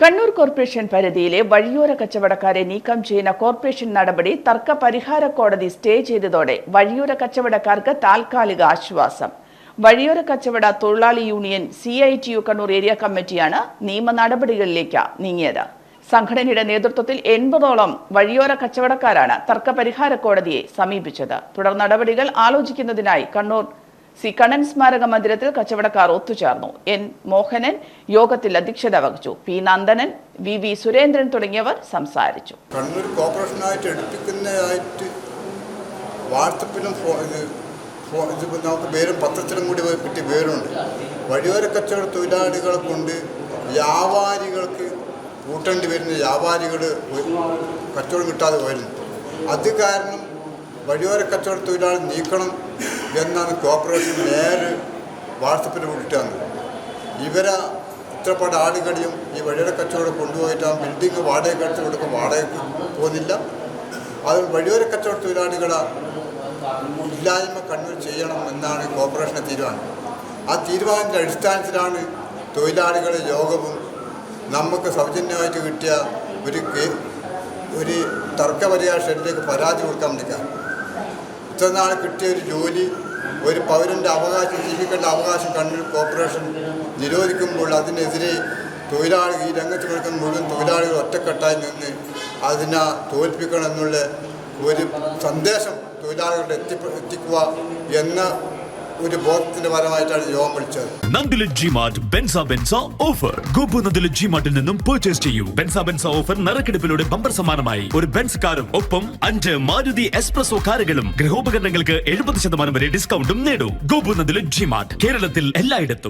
Kannur corporation പരിധിയിലെ വഴിയോര കച്ചവടക്കാരെ നീക്കം ചെയ്യുന്ന കോർപ്പറേഷൻ നടപടി തർക്ക പരിഹാര കോടതി സ്റ്റേ ചെയ്തതോടെ വഴിയോര കച്ചവടക്കാർക്ക് താൽക്കാലിക ആശ്വാസം. വഴിയോര കച്ചവട തൊഴിലാളി union C I T U Kannur area കമ്മിറ്റിയാണ് നിയമ നടപടികളിലേക്ക് നീങ്ങിയത്. സംഘടനയുടെ നേതൃത്വത്തിൽ എൺപതോളം വഴിയോര കച്ചവടക്കാരാണ് തർക്ക പരിഹാര കോടതിയെ സമീപിച്ചത്. തുടർ നടപടികൾ ആലോചിക്കുന്നതിനായി കണ്ണൂർ സി കണ്ണൻ സ്മാരക മന്ദിരത്തിൽ കച്ചവടക്കാർ ഒത്തുചേർന്നു. എൻ മോഹനൻ യോഗത്തിൽ അധ്യക്ഷത വഹിച്ചു. P Nandanan V V Surendran തുടങ്ങിയവർ സംസാരിച്ചു. കണ്ണൂർ കോർപ്പറേഷനായിട്ട് എടുപ്പിക്കുന്നതായിട്ട് വാട്സപ്പിലും ഇത് നമുക്ക് പേരും പത്രത്തിലും കൂടി കിട്ടിയ പേരുണ്ട് വഴിയോര കച്ചവട തൊഴിലാളികളെ കൊണ്ട് വ്യാപാരികൾക്ക് കൂട്ടേണ്ടി വരുന്ന വ്യാപാരികൾ കച്ചവടം കിട്ടാതെ വരുന്നു അത് കാരണം വഴിയോര കച്ചവട തൊഴിലാളി നീക്കണം എന്നാണ് കോർപ്പറേഷൻ നേരെ വാട്സപ്പിൽ വിട്ടാണ് ഇവരെ ഇത്രപ്പാട് ആടുകടിയും ഈ വഴിയുടെ കച്ചവടം കൊണ്ടുപോയിട്ട് ആ ബിൽഡിങ് വാടക എടുത്ത് കൊടുക്കും വാടകയ്ക്ക് പോകുന്നില്ല. അത് വഴിയോര കച്ചവട തൊഴിലാളികളെ ഇല്ലായ്മ കണ്ണൂർ ചെയ്യണം എന്നാണ് കോർപ്പറേഷന്റെ തീരുമാനം. ആ തീരുമാനത്തിന്റെ അടിസ്ഥാനത്തിലാണ് തൊഴിലാളികളുടെ യോഗവും നമുക്ക് സൗജന്യമായിട്ട് കിട്ടിയ ഒരു ഒരു തർക്കപരിഹാര ഷെഡിലേക്ക് പരാതി കൊടുക്കാൻ വേണ്ടിക്കാൻ ഇത്ര നാൾ കിട്ടിയ ഒരു ജോലി ഒരു പൗരന്റെ അവകാശം ജീവിക്കേണ്ട അവകാശം കണ്ണൂർ കോർപ്പറേഷൻ നിരോധിക്കുമ്പോൾ അതിനെതിരെ തൊഴിലാളി ഈ രംഗത്ത് കിടക്കുന്ന മുഴുവൻ തൊഴിലാളികൾ ഒറ്റക്കെട്ടായി നിന്ന് അതിനെ തോൽപ്പിക്കണമെന്നുള്ള ഒരു സന്ദേശം തൊഴിലാളികളുടെ എത്തി എത്തിക്കുക എന്ന ഒരു ബോധത്തിന്റെ പരമായിട്ടാണ് യോഗം വിളിച്ചത്. നന്ദില ജി മാർട്ട് ബെൻസ ബെൻസ ഓഫർ ഗോപു നന്ദില ജി മാർട്ടിൽ നിന്നും പർച്ചേസ് ചെയ്യൂ. ബെൻസ ബെൻസ ഓഫർ നറുക്കെടുപ്പിലൂടെ ബമ്പർ സമ്മാനമായി. ഒരു ബെൻസ് കാറും ഒപ്പം അഞ്ച് മാരുതി എക്സ്പ്രസോ കാറുകളും ഗൃഹോപകരണങ്ങൾക്ക് എഴുപത് ശതമാനം വരെ ഡിസ്കൗണ്ടും നേടൂ. ഗോപു നന്ദില ജി മാർട്ട് കേരളത്തിൽ എല്ലായിടത്തും.